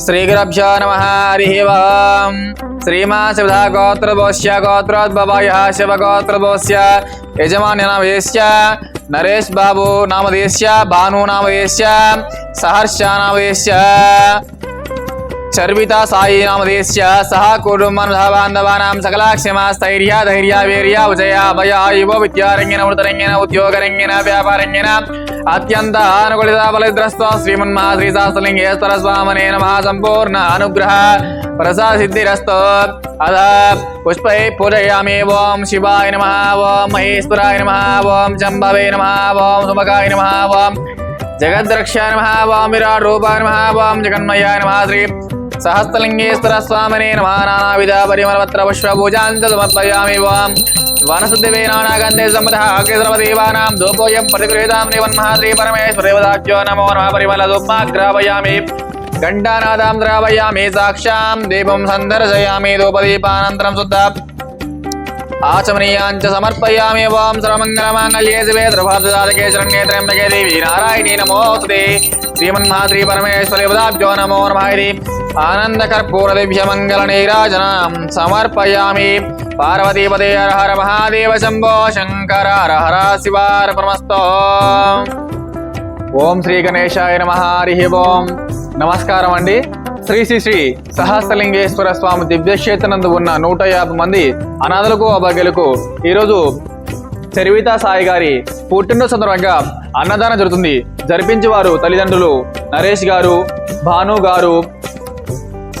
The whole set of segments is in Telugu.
श्रीगुरभ्यो नमः, हरिः ओम्। श्रीमा शिवधा गोत्रभोस्य गोत्रोद्भवायः शिवगोत्रभोस्य यजमान्यनामधेश्य नरेश भानु सहर्ष नामधेश्य चर्विता साई सह कुटुम्बन्धबान्धवानां सकला क्षमा स्थैर्या धैर्या, वीर्या उजया अभया అత్యంత అనుకూలిత ఫలిద్రస్వ శ్రీమన్మహాశ్రీ శాస్త్రలింగేశ్వర స్వామనే నమ సంపూర్ణ అనుగ్రహ ప్రసాద సిద్ధిరస్తో అధ పుష్పై పూజయామి ఓం శివాయ నమ ఓం మహేశ్వరాయ నమ ఓం చంబవే నమ ఓం సుమకాయ నమ ఓం జగద్రక్షాయ నమ ఓం విరాట్ రూపాయ నమ ఓం జగన్మయాయ నమ శ్రీ సహస్రలింగేశ్వర స్వామినే నమ నానావిధ పరిమళపత్ర పుష్ప పూజాంజ సమర్పయామి ఓం वनसुद्धिवीराणागन्धे सम्मतः अग्निसर्वदेवानां नमो नमः साक्षां दीपं सन्दर्शयामि, धूपदीपानन्तरं शुद्धा। आचमनीयाञ्च समर्पयामि, वां सर्वमङ्गलमाङ्गल्ये शिवे द्रभाददादके शरण्ये देवी नारायणी नमोऽस्तुते श्रीमन्माद्री परमेश्वरेवदाब्जो नमो नमः నమో నమః ఆనంద దివ్య మంగళ నీరాజనం సమర్పయామి. పార్వతీపదే హర మహాదేవ శంభో శంకర హర శివార పరమస్తో ఓం శ్రీ గణేశాయ నమ హరి ఓం. నమస్కారం అండి. శ్రీ శ్రీ శ్రీ సహస్రలింగేశ్వర స్వామి దివ్యక్షేత్రనందు ఉన్న నూట యాభై మంది అనాథలకు అభాగ్యులకు ఈరోజు చరివితా సాయి గారి పుట్టినరోజు సందర్భంగా అన్నదానం జరుగుతుంది. జరిపించి వారు తల్లిదండ్రులు నరేష్ గారు భాను గారు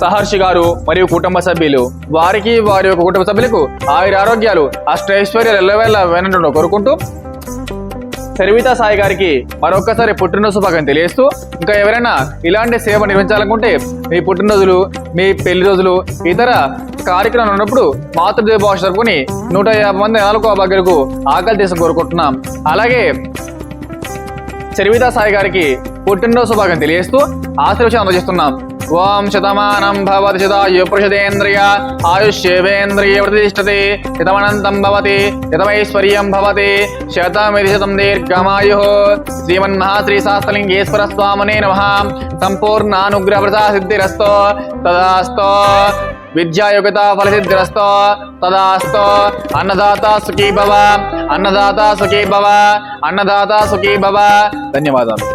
సహర్షి గారు మరియు కుటుంబ సభ్యులు. వారికి వారి యొక్క కుటుంబ సభ్యులకు ఆయుర ఆరోగ్యాలు అష్టైశ్వర్యాలు ఎల్లవేళ వెనంటూ కోరుకుంటూ సరివితా సాయి గారికి మరొకసారి పుట్టినరోజు శుభాకం తెలియస్తూ ఇంకా ఎవరైనా ఇలాంటి సేవ నిర్వహించాలనుకుంటే మీ పుట్టినరోజులు మీ పెళ్ళి రోజులు ఇతర కార్యక్రమాలు ఉన్నప్పుడు మాతృదేవ భాష జరుపుకొని నూట యాభై మంది నాలుగో భాగ్యులకు ఆకలి తీసం కోరుకుంటున్నాం. అలాగే చరివిత సాయి గారికి పుట్టినరోజు శుభాకం తెలియజేస్తూ ఆశీర్వచనం అందజేస్తున్నాం. ఓం శతమానం భవతి శతాయు పురుషదేంద్రియ ఆయుష్యేవేంద్రియ ప్రతిష్టతే శతమనంతం భవతి శతమైశ్వర్యం భవతి శతమిది శతం దీర్ఘమాయు శ్రీమన్మహాశ్రీ శాస్త్రలింగేశ్వర స్వామనే నమ సంపూర్ణానుగ్రహ ప్రసాద సిద్ధిరస్తో తదాస్తో విద్యాయోగ్యత ఫలసిద్ధిరస్తో తదాస్తో అన్నదాత సుఖీ భవ అన్నదాత సుఖీ భవ అన్నదాత సుఖీ భవ ధన్యవాదాలు